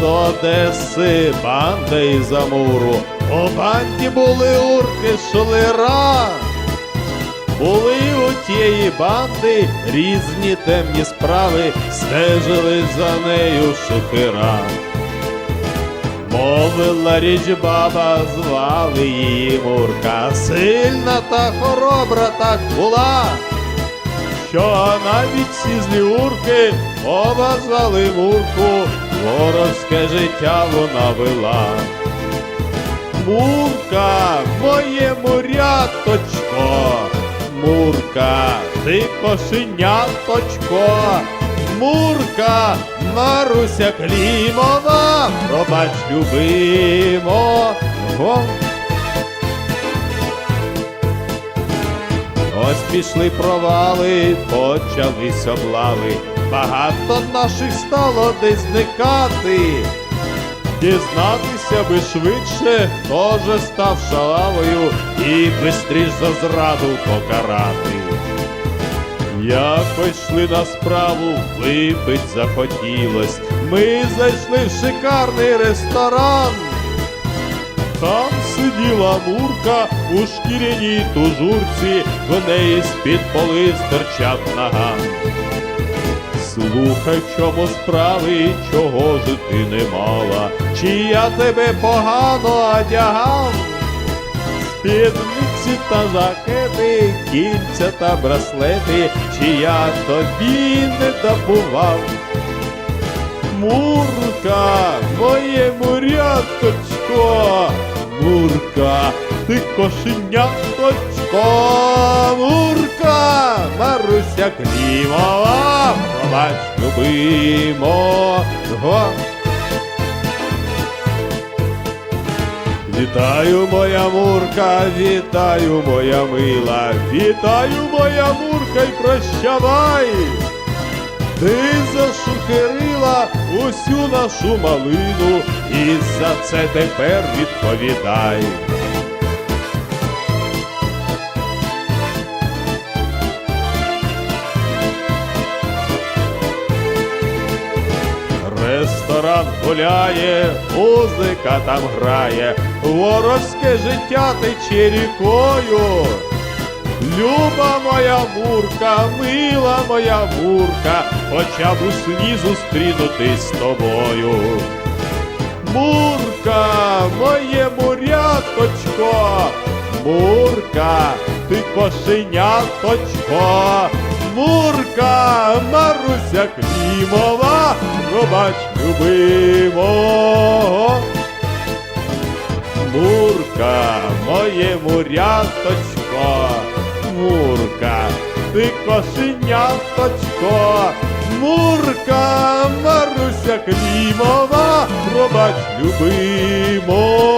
До Одеси банда із Амуру. У банді були урки шулера. Були у тієї банди різні темні справи, стежили за нею шухера. Мовила річ баба, звали її Мурка, сильна та хоробра так була, що навіть всі злі урки поважали Мурку, воровське життя вона вела. Мурка, моє муряточко, Мурка, ти кошеняточко, Мурка, Маруся Клімова, пробач любимо. Ось пішли провали, почались облави, багато наших стало десь зникати. Дізнатися би швидше, хто же став шалавою і бистріш за зраду покарати. Якось йшли на справу, випить захотілось. Ми зайшли в шикарний ресторан. Там сиділа мурка у шкіряній тужурці, в неї з-під поли стирчав наган. Слухай, чому справи, чого ж ти не мала, чи я тебе погано одягав? Спідниці та жакети, кільця та браслети, чи я тобі не добував? Мурка, моє муряточко, Мурка, ти кошеняточко, Мурка, Маруся Клімова, пробач любимо. Го. Вітаю, моя мурка, вітаю, моя мила, вітаю, моя мурка, й прощавай. Ти зашухерила усю нашу малину, і за це тепер відповідай. Ресторан гуляє, музика там грає, ворозьке життя тече рікою. Люба моя мурка, мила моя мурка, хоча б у сні зустрінутись з тобою. Мурка, моє муряточко, Мурка, ти кошеняточко, Мурка, Маруся Клімова, пробач любимого. Мурка, моє муряточко, Мурка, ти кошеняточко, Мурка, Маруся Клімова, пробач любимо.